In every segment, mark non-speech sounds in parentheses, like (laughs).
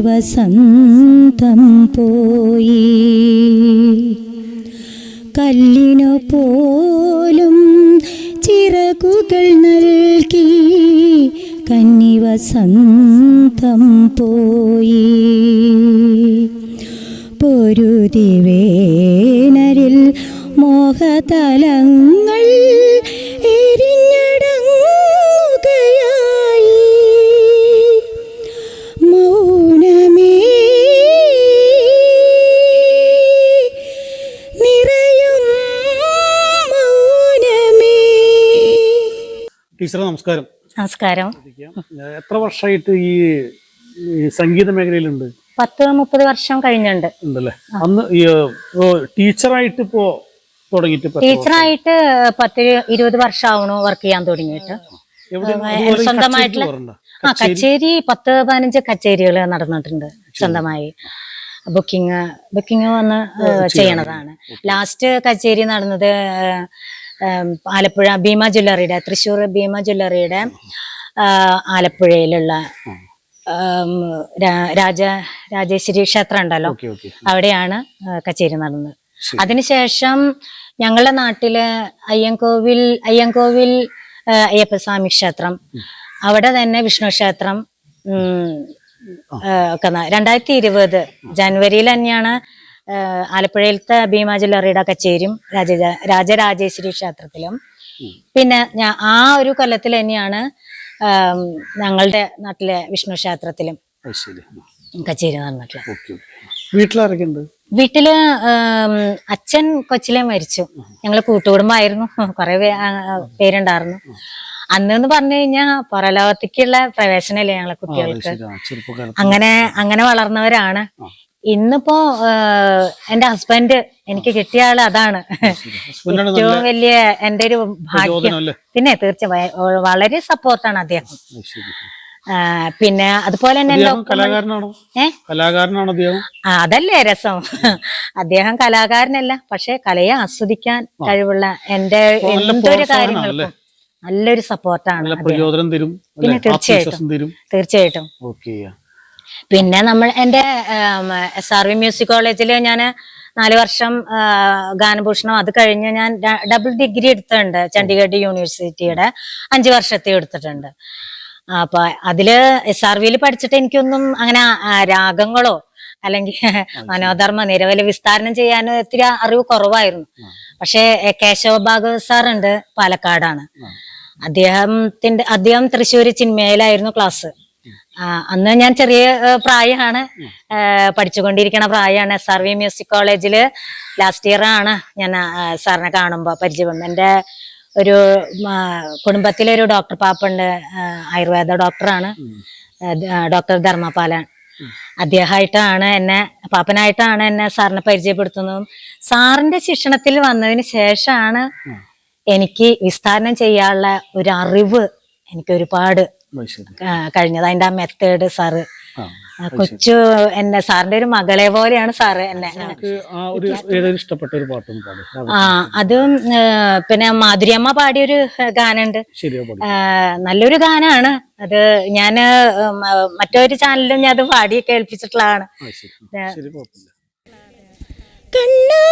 വസന്തം പോയി. കല്ലിനു പോലും ചിറകുകൾ നൽകി കന്നി വസന്തം പോയി. പൊരുതി ടീച്ചറെ നമസ്കാരം. നമസ്കാരം. എത്ര വർഷമായിട്ട് ഈ സംഗീത മേഖലയിലുണ്ട്? പത്ത് മുപ്പത് വർഷം കഴിഞ്ഞുണ്ട്. ഉണ്ടല്ലേ? അന്ന് ടീച്ചറായിട്ട് ഇപ്പോ തുടങ്ങിയിട്ട് ടീച്ചറായിട്ട് പത്ത് ഇരുപത് വർഷം ആവണു വർക്ക് ചെയ്യാൻ തുടങ്ങിയിട്ട്. സ്വന്തമായിട്ടുള്ള-? ആ കച്ചേരി? പത്ത് പതിനഞ്ച് കച്ചേരികൾ നടന്നിട്ടുണ്ട് സ്വന്തമായി. ബുക്കിംഗ് ബുക്കിംഗ് വന്ന് ചെയ്യണതാണ്. ലാസ്റ്റ് കച്ചേരി നടന്നത് ആലപ്പുഴ ഭീമ ജ്വല്ലറിയുടെ തൃശ്ശൂർ ഭീമ ജ്വല്ലറിയുടെ ആലപ്പുഴയിലുള്ള രാജ രാജേശ്വരി ക്ഷേത്രം ഉണ്ടല്ലോ. അവിടെയാണ് കച്ചേരി നടന്നത്. അതിനുശേഷം ഞങ്ങളുടെ നാട്ടിൽ അയ്യൻകോവിൽ അയ്യൻകോവിൽ അയ്യപ്പസ്വാമി ക്ഷേത്രം. അവിടെ തന്നെ വിഷ്ണു ക്ഷേത്രം ഒക്കെ രണ്ടായിരത്തി ഇരുപത് ജനുവരിയിൽ തന്നെയാണ് ആലപ്പുഴയിലത്തെ ഭീമാ ജ്വല്ലറിയുടെ കച്ചേരിയും രാജ രാജരാജേശ്വരി ക്ഷേത്രത്തിലും. പിന്നെ ഞാൻ ആ ഒരു കൊല്ലത്തിൽ തന്നെയാണ് ഞങ്ങളുടെ നാട്ടിലെ വിഷ്ണു ക്ഷേത്രത്തിലും കച്ചേരി നടന്നിട്ടുള്ളത്. വീട്ടിൽ അച്ഛൻ കൊച്ചിലെ മരിച്ചു. ഞങ്ങൾ കൂട്ടുകുടുംബമായിരുന്നു. (laughs) കുറെ പേരുണ്ടായിരുന്നു. അന്ന് എന്ന് പറഞ്ഞു കഴിഞ്ഞാൽ പുറലോകത്തേക്കുള്ള പ്രവേശനല്ലേ ഞങ്ങളെ കുട്ടികൾക്ക്? അങ്ങനെ അങ്ങനെ വളർന്നവരാണ്. ഇന്നിപ്പോ എന്റെ ഹസ്ബൻഡ് എനിക്ക് കിട്ടിയ ആൾ അതാണ്. ഏറ്റവും വലിയ എന്റെ ഒരു ഭാഗ്യം. പിന്നെ തീർച്ചയായും വളരെ സപ്പോർട്ടാണ് അദ്ദേഹം. പിന്നെ അതുപോലെ തന്നെ അതല്ലേ രസം. അദ്ദേഹം കലാകാരനല്ല പക്ഷെ കലയെ ആസ്വദിക്കാൻ കഴിവുള്ള എന്റെ എന്തൊരു കാര്യങ്ങളും കാര്യങ്ങൾക്കും നല്ലൊരു സപ്പോർട്ടാണ് പിന്നെ തീർച്ചയായിട്ടും. തീർച്ചയായിട്ടും. പിന്നെ നമ്മൾ എന്റെ എസ് ആർ വി മ്യൂസിക് കോളേജിൽ ഞാൻ നാല് വർഷം ഗാനഭൂഷണം അത് കഴിഞ്ഞ് ഞാൻ ഡബിൾ ഡിഗ്രി എടുത്തിട്ടുണ്ട് ചണ്ഡീഗഡ് യൂണിവേഴ്സിറ്റിയുടെ അഞ്ച് വർഷത്തെ എടുത്തിട്ടുണ്ട്. അപ്പൊ അതിൽ എസ് ആർ വിയിൽ പഠിച്ചിട്ട് എനിക്കൊന്നും അങ്ങനെ രാഗങ്ങളോ അല്ലെങ്കിൽ മനോധർമ്മ നിരവധി വിസ്താരണം ചെയ്യാനോ ഒത്തിരി അറിവ് കുറവായിരുന്നു. പക്ഷേ കേശവ ഭാഗവത് സാറുണ്ട് പാലക്കാടാണ്. അദ്ദേഹത്തിന്റെ അദ്ദേഹം തൃശ്ശൂർ ചിന്മയിലായിരുന്നു ക്ലാസ്. അന്ന് ഞാൻ ചെറിയ പ്രായമാണ്. പഠിച്ചുകൊണ്ടിരിക്കണ പ്രായമാണ്. എസ് ആർ വി മ്യൂസിക് കോളേജിൽ ലാസ്റ്റ് ഇയർ ആണ് ഞാൻ സാറിനെ കാണുമ്പോൾ പരിചയം. എന്റെ ഒരു കുടുംബത്തിലൊരു കുടുംബത്തിലെ ഒരു ഡോക്ടർ പാപ്പുണ്ട് ആയുർവേദ ഡോക്ടറാണ് ഡോക്ടർ ധർമ്മപാലൻ. അദ്ദേഹമായിട്ടാണ് എന്നെ പാപ്പനായിട്ടാണ് എന്നെ സാറിനെ പരിചയപ്പെടുത്തുന്നതും. സാറിന്റെ ശിക്ഷണത്തിൽ വന്നതിന് ശേഷമാണ് എനിക്ക് വിസ്താരണം ചെയ്യാനുള്ള ഒരു അറിവ് എനിക്ക് ഒരുപാട് കഴിഞ്ഞത്. അതിന്റെ ആ മെത്തേഡ് സാറ് കൊച്ചു എന്നെ സാറിന്റെ ഒരു മകളെ പോലെയാണ് സാറ് എന്നെ. ഇഷ്ടപ്പെട്ട ഒരു ആ അതും പിന്നെ മാധുരിയമ്മ പാടിയൊരു ഗാനുണ്ട് നല്ലൊരു ഗാനാണ്. അത് ഞാൻ മറ്റൊരു ചാനലിലും ഞാൻ അത് പാടി കേൾപ്പിച്ചിട്ടുള്ളതാണ്. കണ്ണാ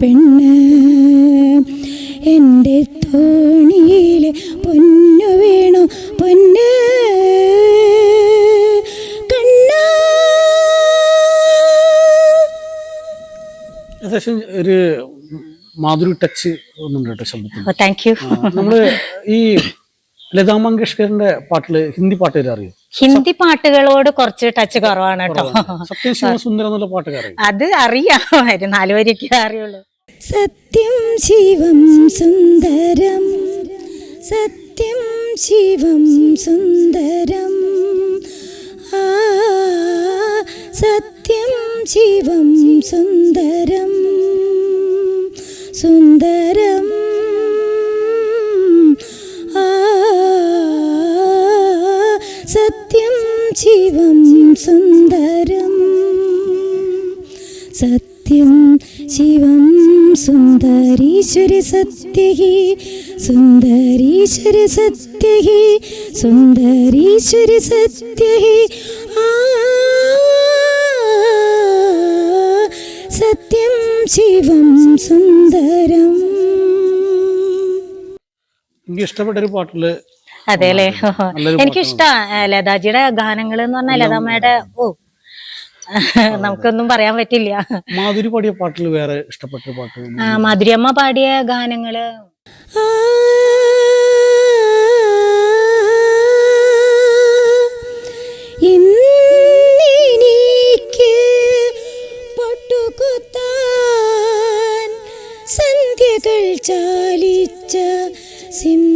പെണ്ണ്. എന്റെ തോണിയിലെ പൊന്നു വീണു പൊന്ന്. ഏകദേശം ഒരു മാധുരി ടച്ച് ഒന്നുണ്ട് കേട്ടോ ശബ്ദത്തിൽ താങ്ക് യു ആ, നമ്മൾ ഈ ലതാ മങ്കേഷ്കറിന്റെ പാട്ടിൽ ഹിന്ദി പാട്ട് വരെ അറിയോ? ഹിന്ദി പാട്ടുകളോട് കുറച്ച് ടച്ച് കുറവാണ്. കേട്ടോ. സത്യം ശിവസുന്ദരം എന്നുള്ള പാട്ടൊക്കെ അറിയോ? അത് അറിയാം. ഒരു നാല് അറിയുള്ളൂ. സത്യം ശിവം സുന്ദരം. സത്യം ശിവം സുന്ദരം. സുന്ദരീശ്വരി സത്യഹി സുന്ദരീശ്വരി സത്യഹി സുന്ദരീശ്വരി സത്യഹി. ആ സത്യം ശിവം സുന്ദരം. എനിക്ക് ഇഷ്ടപ്പെട്ട ഒരു പാട്ടിൽ അതെ അല്ലേ എനിക്കിഷ്ട എനിക്കിഷ്ടാ ലതാജിയുടെ ഗാനങ്ങൾ എന്ന് പറഞ്ഞാൽ ലതാമ്മയുടെ ഓ (laughs) നമുക്കൊന്നും പറയാൻ പറ്റില്ല. മാധുരി പാടിയ പാട്ടിൽ വേറെ ഇഷ്ടപ്പെട്ട പാട്ട് ആ, മധുരിയമ്മ പാടിയ ഗാനങ്ങൾ. സന്ധ്യകൾ ചാലിച്ച സിന്ദൂരം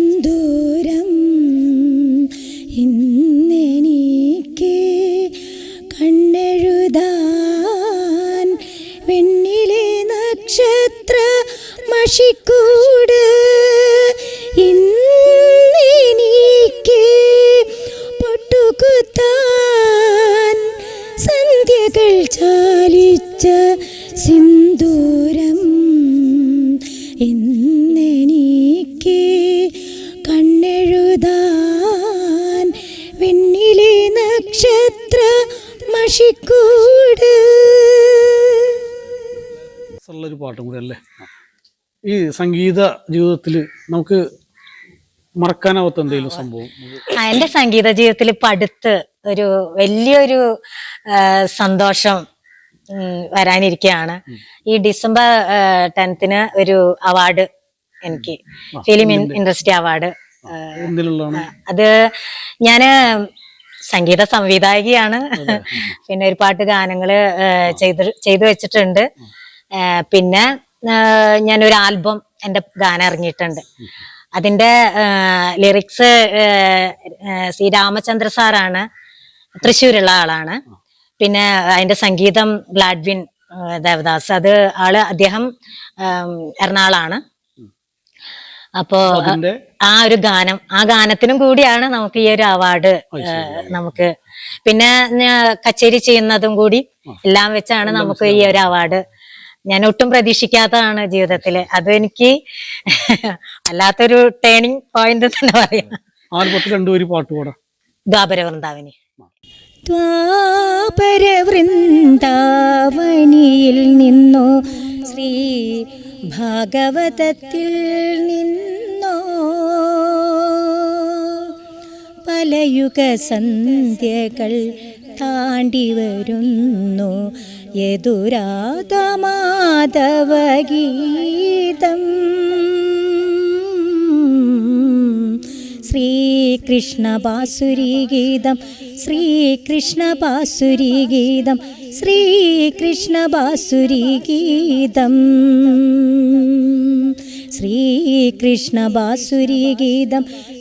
സിന്ദൂരം എന്നെനിക്ക് കണ്ണെഴുതാൻ വെണ്ണിലെ നക്ഷത്ര മഷിക്കൂട്. ഒരു പാട്ടും കൂടി അല്ലേ? ഈ സംഗീത ജീവിതത്തിൽ നമുക്ക് മറക്കാനാവാത്ത എന്തെങ്കിലും സംഭവം? എന്റെ സംഗീത ജീവിതത്തിൽ ഇപ്പൊ അടുത്ത് ഒരു വലിയൊരു സന്തോഷം വരാനിരിക്കുകയാണ് ഈ ഡിസംബർ ടെൻത്തിന് ഒരു അവാർഡ് എനിക്ക് ഫിലിം ഇൻഡസ്ട്രി അവാർഡ്. അത് ഞാൻ സംഗീത സംവിധായകയാണ്. (laughs) പിന്നെ ഒരു പാട്ട് ഗാനങ്ങൾ ചെയ്ത് ചെയ്തു വെച്ചിട്ടുണ്ട്. പിന്നെ ഞാനൊരു ആൽബം എന്റെ ഗാനം ഇറങ്ങിയിട്ടുണ്ട്. അതിന്റെ ലിറിക്സ് സി രാമചന്ദ്ര സാറാണ്. തൃശ്ശൂരുള്ള ആളാണ്. പിന്നെ അതിന്റെ സംഗീതം ഗ്ലാഡ്വിൻ ദേവദാസ്. അത് ആൾ അദ്ദേഹം എറണാളാണ് അപ്പോ ആ ഒരു ഗാനം ആ ഗാനത്തിനും കൂടിയാണ് നമുക്ക് ഈ ഒരു അവാർഡ് നമുക്ക്. പിന്നെ കച്ചേരി ചെയ്യുന്നതും കൂടി എല്ലാം വെച്ചാണ് നമുക്ക് ഈ ഒരു അവാർഡ്. ഞാൻ ഒട്ടും പ്രതീക്ഷിക്കാത്തതാണ് ജീവിതത്തിൽ. അത് എനിക്ക് (laughs) വല്ലാത്തൊരു ടേണിംഗ് പോയിന്റ് തന്നെ പറയാം. ആൽബത്തിൽ രണ്ടുപേര് പാട്ട് പാടാം. ദ്വാപര വൃന്ദാവിനി നിന്നു നിന്നോ ശ്രീ ഭാഗവതത്തിൽ നിന്നോ. പലയുഗ സന്ധ്യകൾ താണ്ടി വരുന്നു യദുരാധമാധവഗീതം. ബാസുരി ഗീതം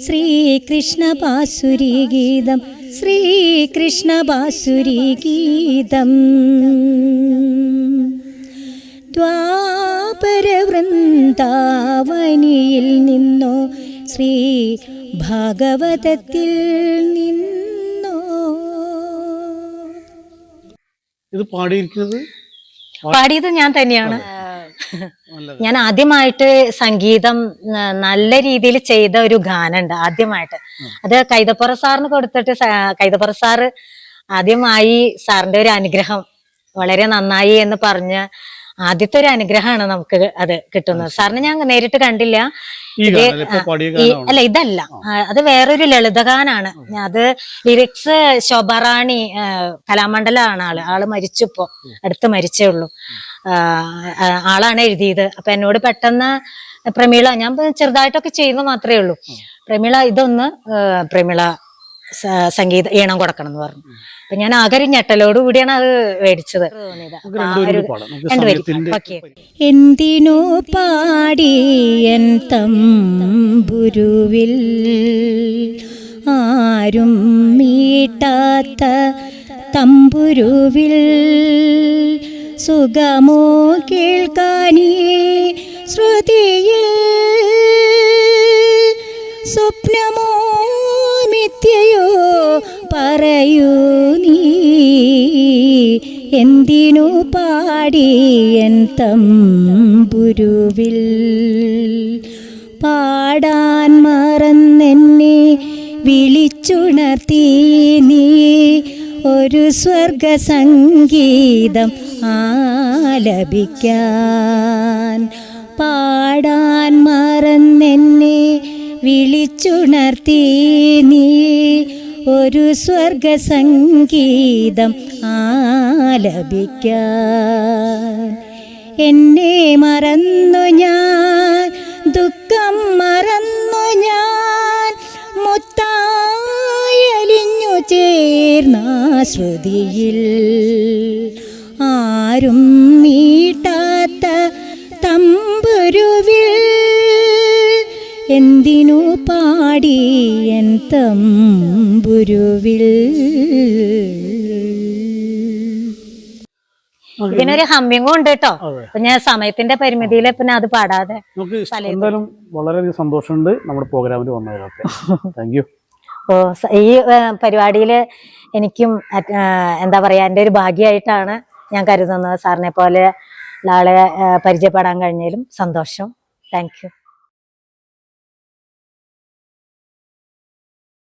ശ്രീകൃഷ്ണ ബാസുരി ഗീതം ശ്രീകൃഷ്ണബാസുരീഗീതം ദ്വാപരവൃന്ദാവനിയിൽ നിന്നോ ശ്രീ ഭാഗവതത്തിൽ നിന്നോ? ഇത് പാടിയിരിക്കുന്നത്? പാടിയത് ഞാൻ തന്നെയാണ്. ഞാൻ ആദ്യമായിട്ട് സംഗീതം നല്ല രീതിയിൽ ചെയ്ത ഒരു ഗാനുണ്ട് ആദ്യമായിട്ട്. അത് കൈതപ്പുറ സാറിന് കൊടുത്തിട്ട് കൈതപ്പുറ സാറ് ആദ്യമായി സാറിന്റെ ഒരു അനുഗ്രഹം വളരെ നന്നായി എന്ന് പറഞ്ഞ് ആദ്യത്തെ ഒരു അനുഗ്രഹമാണ് നമുക്ക് അത് കിട്ടുന്നത്. സാറിന് ഞാൻ നേരിട്ട് കണ്ടില്ല. അല്ല ഇതല്ല. അത് വേറൊരു ലളിതഗാനാണ്. അത് ലിറിക്സ് ശോഭറാണി കലാമണ്ഡലം കലാമണ്ഡലമാണ് ആൾ. ആൾ മരിച്ചു ഇപ്പോ അടുത്ത് മരിച്ചേ ഉള്ളൂ. ആളാണ് എഴുതിയത്. അപ്പൊ എന്നോട് പെട്ടെന്ന് പ്രമീള ഞാൻ ചെറുതായിട്ടൊക്കെ ചെയ്യുന്ന മാത്രമേ ഉള്ളൂ. പ്രമീള ഇതൊന്ന് പ്രമീള സംഗീത ഈണം കൊടുക്കണം എന്ന് പറഞ്ഞു. അപ്പൊ ഞാൻ ആകെ ഒരു ഞെട്ടലോട് കൂടിയാണ് അത് മേടിച്ചത്. എന്തിനു പാടിയൻ തമ്പുരുവിൽ? ആരും മീട്ടാത്ത തമ്പുരുവിൽ? സുഖമോ കേൾക്കാനീ ശ്രുതിയിൽ? സ്വപ്നമോ പറയൂ നീ. എന്തിനു പാടിയൻ തമ്പുരുവിൽ? പാടാൻ മറന്നെന്നെ വിളിച്ചുണർത്തി നീ. ഒരു സ്വർഗ സംഗീതം ആലപിക്കാൻ. പാടാൻ മറന്നെന്നെ വിളിച്ചുണർത്തി നീ. ഒരു സ്വർഗ സംഗീതം ആലപിക്കാൻ. എന്നെ മറന്നു ഞാൻ ദുഃഖം മറന്നു ഞാൻ മുത്തായലിഞ്ഞു ചേർന്ന ശ്രുതിയിൽ. ആരും നീട്ടാത്ത തമ്പുരുവിൽ എന്തിനു പാടിയൻ തമ്പുരുവിൽ. ഇതിനൊരു ഹമ്മിങ്ങും ഉണ്ട് കേട്ടോ. ഞാൻ സമയത്തിന്റെ പരിമിതിയിൽ പിന്നെ അത് പാടാതെ എന്തായാലും വളരെയധികം സന്തോഷമുണ്ട് നമ്മുടെ പ്രോഗ്രാമിൽ വന്നതൊക്കെ താങ്ക് യു ഓ ഈ പരിപാടിയിൽ എനിക്കും എന്താ പറയാ എന്റെ ഒരു ഭാഗ്യമായിട്ടാണ് ഞാൻ കരുതുന്നത് സാറിനെ പോലെ നാളെ ആളെ പരിചയപ്പെടാൻ കഴിഞ്ഞാലും സന്തോഷം. Thank you